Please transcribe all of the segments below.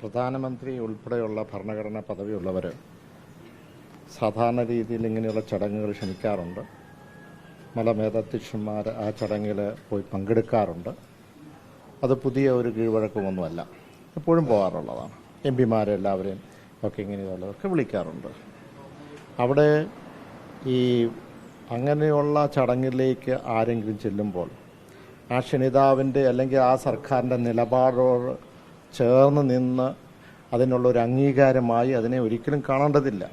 പ്രധാനമന്ത്രി ഉൾപ്പെടെയുള്ള ഭരണഘടനാ പദവിയുള്ളവർ സാധാരണ രീതിയിൽ ഇങ്ങനെയുള്ള ചടങ്ങുകൾ ക്ഷണിക്കാറുണ്ട്. മലമേധാധ്യക്ഷന്മാർ ആ ചടങ്ങിൽ പോയി പങ്കെടുക്കാറുണ്ട്. അത് പുതിയ ഒരു കീഴ്വഴക്കമൊന്നുമല്ല. എപ്പോഴും പോകാറുള്ളതാണ്. എം പിമാരെ എല്ലാവരെയും ഒക്കെ ഇങ്ങനെയുള്ളവർക്ക് വിളിക്കാറുണ്ട്. അവിടെ ഈ അങ്ങനെയുള്ള ചടങ്ങിലേക്ക് ആരെങ്കിലും ചെല്ലുമ്പോൾ ആ ക്ഷണിതാവിന്റെ അല്ലെങ്കിൽ ആ സർക്കാരിന്റെ നിലപാടോട് ചേർന്ന് നിന്ന് അതിനുള്ള ഒരു അംഗീകാരമായി അതിനെ ഒരിക്കലും കാണേണ്ടതില്ല.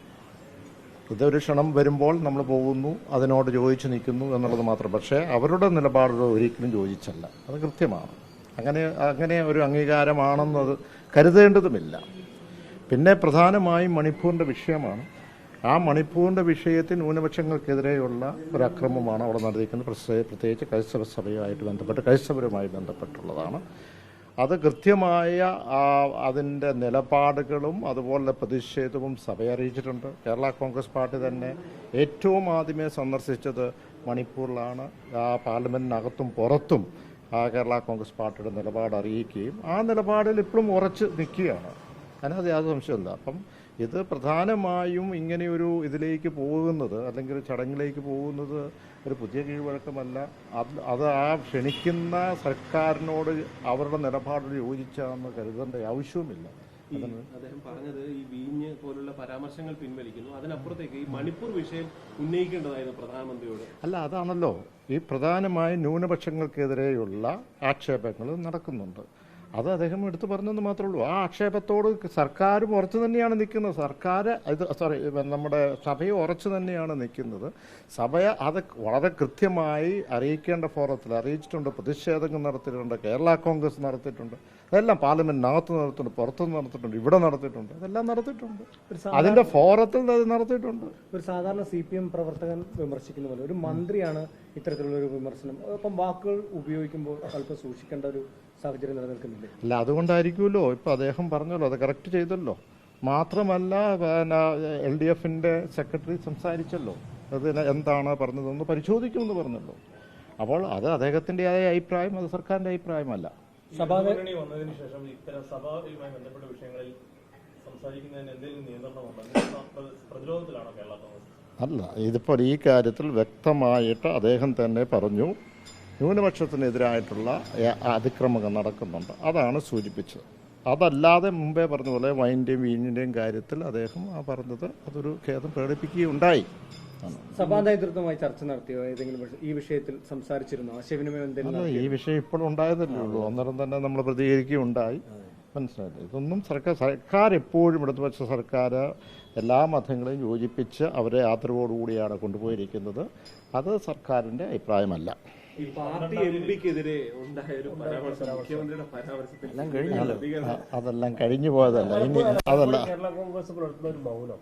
ഇതൊരു ക്ഷണം വരുമ്പോൾ നമ്മൾ പോകുന്നു അതിനോട് യോജിച്ച് നിൽക്കുന്നു എന്നുള്ളത് മാത്രം. പക്ഷേ അവരുടെ നിലപാടോട് ഒരിക്കലും യോജിച്ചല്ല. അത് കൃത്യമാണ്. അങ്ങനെ അങ്ങനെ ഒരു അംഗീകാരമാണെന്നത് കരുതേണ്ടതുമില്ല. പിന്നെ പ്രധാനമായും മണിപ്പൂരിന്റെ വിഷയമാണ്. ആ മണിപ്പൂരിന്റെ വിഷയത്തിൽ ന്യൂനപക്ഷങ്ങൾക്കെതിരെയുള്ള ഒരു അക്രമമാണ് അവിടെ നടത്തിയിരിക്കുന്നത് പ്രത്യേക- പ്രത്യേകിച്ച് ക്രൈസ്തവ സഭയുമായിട്ട് ബന്ധപ്പെട്ട് ക്രൈസ്തവരുമായി ബന്ധപ്പെട്ടുള്ളതാണ്. അത് കൃത്യമായ അതിന്റെ നിലപാടുകളും അതുപോലെ പ്രതിഷേധവും സഭയെ അറിയിച്ചിട്ടുണ്ട് കേരള കോൺഗ്രസ് പാർട്ടി തന്നെ ഏറ്റവും ആദ്യമേ സന്ദർശിച്ചത് മണിപ്പൂരിലാണ്. ആ പാർലമെന്റിനകത്തും പുറത്തും ആ കേരള കോൺഗ്രസ് പാർട്ടിയുടെ നിലപാട് അറിയിക്കുകയും ആ നിലപാടിൽ ഇപ്പോഴും ഉറച്ച് നിൽക്കുകയാണ്. അതിനകത്ത് യാതൊരു സംശയമില്ല അപ്പം ഇത് പ്രധാനമായും ഇങ്ങനെയൊരു ഇതിലേക്ക് പോകുന്നത് അല്ലെങ്കിൽ ഒരു ചടങ്ങിലേക്ക് പോകുന്നത് ഒരു പുതിയ കീഴ്വഴക്കമല്ല. അത് അത് ആ ക്ഷണിക്കുന്ന സർക്കാരിനോട് അവരുടെ നിലപാടോട് യോജിച്ചാന്ന് കരുതേണ്ട ആവശ്യവുമില്ല. അദ്ദേഹം പറഞ്ഞത് ഈ വീഞ്ഞ് പോലുള്ള പരാമർശങ്ങൾ പിൻവലിക്കുന്നു. അതിനപ്പുറത്തേക്ക് ഈ മണിപ്പൂർ വിഷയം ഉന്നയിക്കേണ്ടതായിരുന്നു പ്രധാനമന്ത്രിയോട്. അല്ല അതാണല്ലോ. ഈ പ്രധാനമായും ന്യൂനപക്ഷങ്ങൾക്കെതിരെയുള്ള ആക്ഷേപങ്ങൾ നടക്കുന്നുണ്ട്. അത് അദ്ദേഹം എടുത്തു പറഞ്ഞെന്ന് മാത്രമേ ഉള്ളൂ. ആ ആക്ഷേപത്തോട് സർക്കാരും ഉറച്ചു തന്നെയാണ് നിൽക്കുന്നത്. സർക്കാർ ഇത് സോറി നമ്മുടെ സഭയും ഉറച്ചു തന്നെയാണ് നിൽക്കുന്നത്. സഭയെ അത് വളരെ കൃത്യമായി അറിയിക്കേണ്ട ഫോറത്തിൽ അറിയിച്ചിട്ടുണ്ട്. പ്രതിഷേധങ്ങൾ നടത്തിയിട്ടുണ്ട്. കേരള കോൺഗ്രസ് നടത്തിയിട്ടുണ്ട്. അതെല്ലാം പാർലമെന്റിനകത്ത് നടത്തിയിട്ടുണ്ട്. പുറത്തു നടത്തിയിട്ടുണ്ട്. ഇവിടെ നടത്തിയിട്ടുണ്ട്. അതെല്ലാം നടത്തിയിട്ടുണ്ട്. അതിന്റെ ഫോറത്തിൽ അത് നടത്തിയിട്ടുണ്ട്. ഒരു സാധാരണ സി പി എം പ്രവർത്തകൻ വിമർശിക്കുന്ന പോലെ ഒരു മന്ത്രിയാണ് ഇത്തരത്തിലുള്ള ഒരു വിമർശനം. അപ്പം വാക്കുകൾ ഉപയോഗിക്കുമ്പോൾ അല്പം സൂക്ഷിക്കേണ്ട ഒരു സാഹചര്യം നിലനിൽക്കുന്നില്ലേ? അല്ല അതുകൊണ്ടായിരിക്കുമല്ലോ. ഇപ്പൊ അദ്ദേഹം പറഞ്ഞല്ലോ അത് കറക്റ്റ് ചെയ്തല്ലോ. മാത്രമല്ല എൽ ഡി എഫിന്റെ സെക്രട്ടറി സംസാരിച്ചല്ലോ. അത് എന്താണ് പറഞ്ഞതെന്ന് പരിശോധിക്കുമെന്ന് പറഞ്ഞല്ലോ. അപ്പോൾ അത് അദ്ദേഹത്തിന്റെതായ അഭിപ്രായം അത് സർക്കാരിന്റെ അഭിപ്രായമല്ല. സഭാ മുന്നണി വന്നതിന് ശേഷം ഇത്തരം സഭയുമായി ബന്ധപ്പെട്ട വിഷയങ്ങളിൽ സംസാരിക്കുന്നതിന് എന്തെങ്കിലും നിയന്ത്രണമുണ്ടോ? നിങ്ങൾ പ്ര- പ്രതിരോധത്തിലാണോ കേരള കോൺഗ്രസ്? അല്ല ഇതിപ്പോൾ ഈ കാര്യത്തിൽ വ്യക്തമായിട്ട് അദ്ദേഹം തന്നെ പറഞ്ഞു ന്യൂനപക്ഷത്തിനെതിരായിട്ടുള്ള അതിക്രമങ്ങൾ നടക്കുന്നുണ്ട്. അതാണ് സൂചിപ്പിച്ചത്. അതല്ലാതെ മുമ്പേ പറഞ്ഞ പോലെ വൈന്റെയും വീഞ്ഞിന്റെയും കാര്യത്തിൽ അദ്ദേഹം ആ പറഞ്ഞത് അതൊരു ഖേദം പ്രകടിപ്പിക്കുകയുണ്ടായി. ഉണ്ടായി സഭാ നേതൃത്വമായി ചർച്ച നടത്തിയോ? ഏതെങ്കിലും ഈ വിഷയത്തിൽ സംസാരിച്ചിരുന്നോ? ആശയവിനിമയം എന്തെങ്കിലും ഈ വിഷയം ഇപ്പോഴും ഉണ്ടായതല്ലേ ഉള്ളൂ. അന്നേരം തന്നെ നമ്മൾ പ്രതികരിക്കുകയുണ്ടായി. മനസ്സിലായില്ലേ ഇതൊന്നും സർക്കാർ സർക്കാർ എപ്പോഴും ഇടതുപക്ഷ സർക്കാർ എല്ലാ മതങ്ങളെയും യോജിപ്പിച്ച് അവരെ ആദരവോടുകൂടിയാണ് കൊണ്ടുപോയിരിക്കുന്നത്. അത് സർക്കാരിന്റെ അഭിപ്രായമല്ല. ഈ പാർട്ടി എം പിക്കെതിരെ ഉണ്ടായ ഒരു പരാമർശം. മുഖ്യമന്ത്രിയുടെ പരാമർശത്തിൽ അതെല്ലാം കഴിഞ്ഞു പോയതല്ല. ഇനി അതല്ല. കേരള കോൺഗ്രസ് പുലർത്തുന്ന ഒരു മൗനം.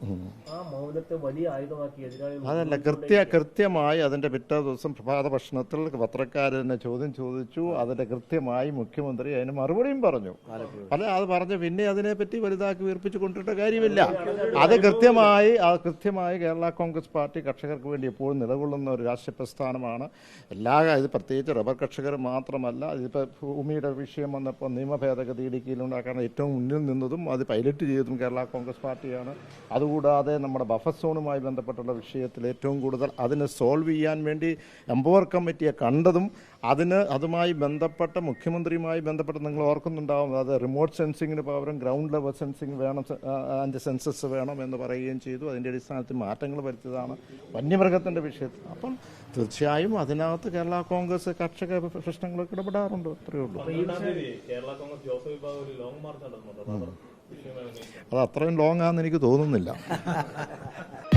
ആ മൗനത്തെ വലിയ ആയുധമാക്കി എതിരാളികൾ അതല്ല കൃത്യ കൃത്യമായി അതിന്റെ പിറ്റേ ദിവസം പ്രഭാത ഭക്ഷണത്തിൽ പത്രക്കാരനെ ചോദ്യം ചോദിച്ചു. അതിന്റെ കൃത്യമായി മുഖ്യമന്ത്രി അതിന് മറുപടിയും പറഞ്ഞു. അല്ല അത് പറഞ്ഞു പിന്നെ അതിനെപ്പറ്റി വലുതാക്കി വീർപ്പിച്ചു കൊണ്ടിട്ട കാര്യമില്ല. അത് കൃത്യമായി അത് കൃത്യമായി കേരള കോൺഗ്രസ് പാർട്ടി കർഷകർക്ക് വേണ്ടി എപ്പോഴും നിലകൊള്ളുന്ന ഒരു രാഷ്ട്രീയ പ്രസ്ഥാനമാണ്. എല്ലാ ഇത് പ്രത്യേകിച്ച് റബ്ബർ കർഷകർ മാത്രമല്ല ഇതിപ്പോൾ ഭൂമിയുടെ വിഷയം വന്നപ്പോൾ നിയമ ഭേദഗതി ഇടുക്കിയിലുണ്ടാക്കാൻ ഏറ്റവും മുന്നിൽ നിന്നതും അത് പൈലറ്റ് ചെയ്തതും കേരള കോൺഗ്രസ് പാർട്ടിയാണ്. അതുകൂടാതെ നമ്മുടെ ബഫർ സോണുമായി ബന്ധപ്പെട്ടുള്ള വിഷയത്തിൽ ഏറ്റവും കൂടുതൽ അതിനെ സോൾവ് ചെയ്യാൻ വേണ്ടി എംപവർ കമ്മിറ്റിയെ കണ്ടതും അതിന് അതുമായി ബന്ധപ്പെട്ട മുഖ്യമന്ത്രിയുമായി ബന്ധപ്പെട്ട് നിങ്ങൾ ഓർക്കുന്നുണ്ടാവും അത് റിമോട്ട് സെൻസിങ്ങിന് പകരം ഗ്രൗണ്ട് ലെവൽ സെൻസിങ് വേണം അതിന്റെ സെൻസസ് വേണം എന്ന് പറയുകയും ചെയ്തു. അതിന്റെ അടിസ്ഥാനത്തിൽ മാറ്റങ്ങൾ വരുത്തിയതാണ് വന്യമൃഗത്തിന്റെ വിഷയത്തിൽ. അപ്പം തീർച്ചയായും അതിനകത്ത് കേരള കോൺഗ്രസ് കർഷക പ്രശ്നങ്ങളൊക്കെ ഇടപെടാറുണ്ട്. അത്രയേ ഉള്ളൂ. കേരള കോൺഗ്രസ് ജോസഫ് വിഭാഗം ഒരു ലോങ് മാർച്ച് നടത്തുന്നുണ്ട് അത് അത്രയും ലോങ് ആണെന്ന് എനിക്ക് തോന്നുന്നില്ല.